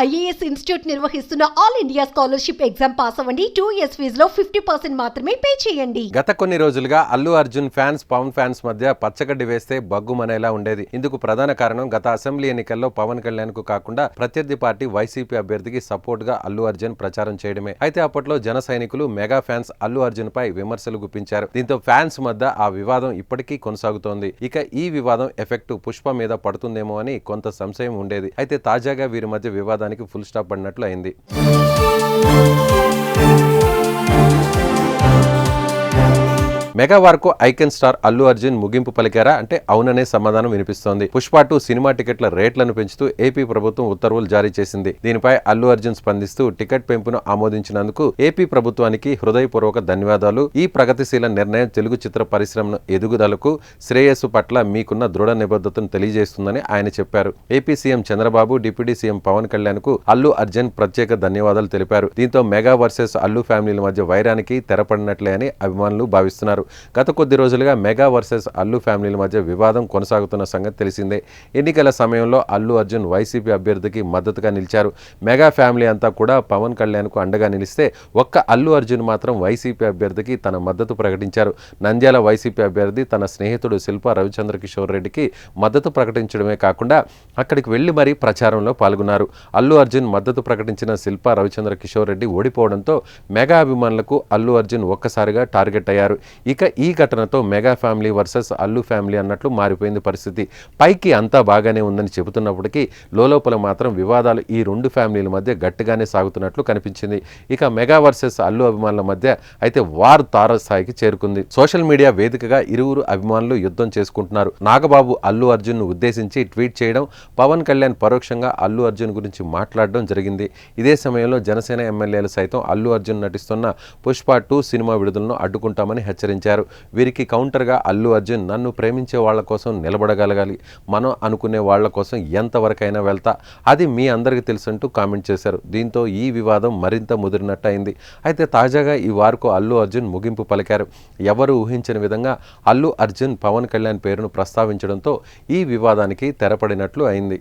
IAS institute నిర్వహిస్తున్న all India scholarship exam pass అవ్వండి. Two years ఫీజులో ఫిఫ్టీ పర్సెంట్ మాత్రమే పే చేయండి. గత కొన్ని రోజులుగా అల్లు అర్జున్ ఫ్యాన్స్ పవన్ ఫ్యాన్స్ మధ్య పచ్చగడ్డి వేస్తే బగ్గుమనేలా ఉండేది. ఇందుకు ప్రధాన కారణం గత అసెంబ్లీ ఎన్నికల్లో పవన్ కళ్యాణ్కు కాకుండా ప్రత్యర్థి పార్టీ వైసీపీ అభ్యర్థికి సపోర్ట్గా అల్లు అర్జున్ ప్రచారం చేయడమే. అయితే అప్పట్లో జన సైనికులు మెగా ఫ్యాన్స్ అల్లు అర్జున్ పై విమర్శలు గుప్పించారు. దీంతో ఫ్యాన్స్ మధ్య ఆ వివాదం ఇప్పటికీ కొనసాగుతోంది. ఇక ఈ వివాదం ఎఫెక్ట్ పుష్ప మీద పడుతుందేమో అని కొంత సంశయం ఉండేది. అయితే తాజాగా వీరి మధ్య వివాదం వివాదానికి ఫుల్ స్టాప్ పడినట్లు అయింది. మెగా వార్కు ఐకెన్ స్టార్ అల్లు అర్జున్ ముగింపు పలికారా అంటే అవుననే సమాధానం వినిపిస్తోంది. పుష్ప టూ సినిమా టికెట్ల రేట్లను పెంచుతూ ఏపీ ప్రభుత్వం ఉత్తర్వులు జారీ చేసింది. దీనిపై అల్లు అర్జున్ స్పందిస్తూ టికెట్ పెంపును ఆమోదించినందుకు ఏపీ ప్రభుత్వానికి హృదయపూర్వక ధన్యవాదాలు. ఈ ప్రగతిశీల నిర్ణయం తెలుగు చిత్ర పరిశ్రమను ఎదుగుదలకు శ్రేయస్సు పట్ల మీకున్న దృఢ నిబద్ధతను తెలియజేస్తుందని ఆయన చెప్పారు. AP CM Chandrababu deputy CM Pawan కళ్యాణ్కు అల్లు అర్జున్ ప్రత్యేక ధన్యవాదాలు తెలిపారు. దీంతో మెగా వర్సెస్ అల్లు ఫ్యామిలీల మధ్య వైరానికి తెరపడినట్లే అని అభిమానులు భావిస్తున్నారు. గత కొద్ది రోజులుగా మెగా వర్సెస్ అల్లు ఫ్యామిలీల మధ్య వివాదం కొనసాగుతున్న సంగతి తెలిసిందే. ఎన్నికల సమయంలో అల్లు అర్జున్ వైసీపీ అభ్యర్థికి మద్దతుగా నిలిచారు. మెగా ఫ్యామిలీ అంతా కూడా పవన్ కళ్యాణ్కు అండగా నిలిస్తే ఒక్క అల్లు అర్జున్ మాత్రం వైసీపీ అభ్యర్థికి తన మద్దతు ప్రకటించారు. నంద్యాల వైసీపీ అభ్యర్థి తన స్నేహితుడు శిల్ప రవిచంద్ర కిషోర్ రెడ్డికి మద్దతు ప్రకటించడమే కాకుండా అక్కడికి వెళ్ళి మరీ ప్రచారంలో పాల్గొన్నారు. అల్లు అర్జున్ మద్దతు ప్రకటించిన శిల్ప రవిచంద్ర కిషోర్ రెడ్డి ఓడిపోవడంతో మెగా అభిమానులకు అల్లు అర్జున్ ఒక్కసారిగా టార్గెట్ అయ్యారు. ఇక ఈ ఘటనతో mega family versus Allu family అన్నట్లు మారిపోయింది పరిస్థితి. పైకి అంతా బాగానే ఉందని చెబుతున్నప్పటికీ లోపల మాత్రం వివాదాలు ఈ రెండు ఫ్యామిలీల మధ్య గట్టిగానే సాగుతున్నట్లు కనిపించింది. ఇక మెగా వర్సెస్ అల్లు అభిమానుల మధ్య అయితే వార్ తారస్థాయికి చేరుకుంది. సోషల్ మీడియా వేదికగా ఇరువురు అభిమానులు యుద్ధం చేసుకుంటున్నారు. నాగబాబు అల్లు అర్జున్ను ఉద్దేశించి ట్వీట్ చేయడం పవన్ కళ్యాణ్ పరోక్షంగా అల్లు అర్జున్ గురించి మాట్లాడడం జరిగింది. ఇదే సమయంలో జనసేన ఎమ్మెల్యేలు సైతం అల్లు అర్జున్ నటిస్తున్న పుష్ప టూ సినిమా విడుదలను అడ్డుకుంటామని హెచ్చరించారు. వీరికి కౌంటర్గా అల్లు అర్జున్ నన్ను ప్రేమించే వాళ్ళ కోసం నిలబడగలగాలి. మనం అనుకునే వాళ్ళ కోసం ఎంతవరకైనా వెళ్తా. అది మీ అందరికీ తెలుసంటూ కామెంట్ చేశారు. దీంతో ఈ వివాదం మరింత ముదిరినట్టు అయింది అయితే తాజాగా ఈ వార్కు అల్లు అర్జున్ ముగింపు పలికారు. ఎవరు ఊహించిన విధంగా అల్లు అర్జున్ పవన్ కళ్యాణ్ పేరును ప్రస్తావించడంతో ఈ వివాదానికి తెరపడినట్లు అయింది.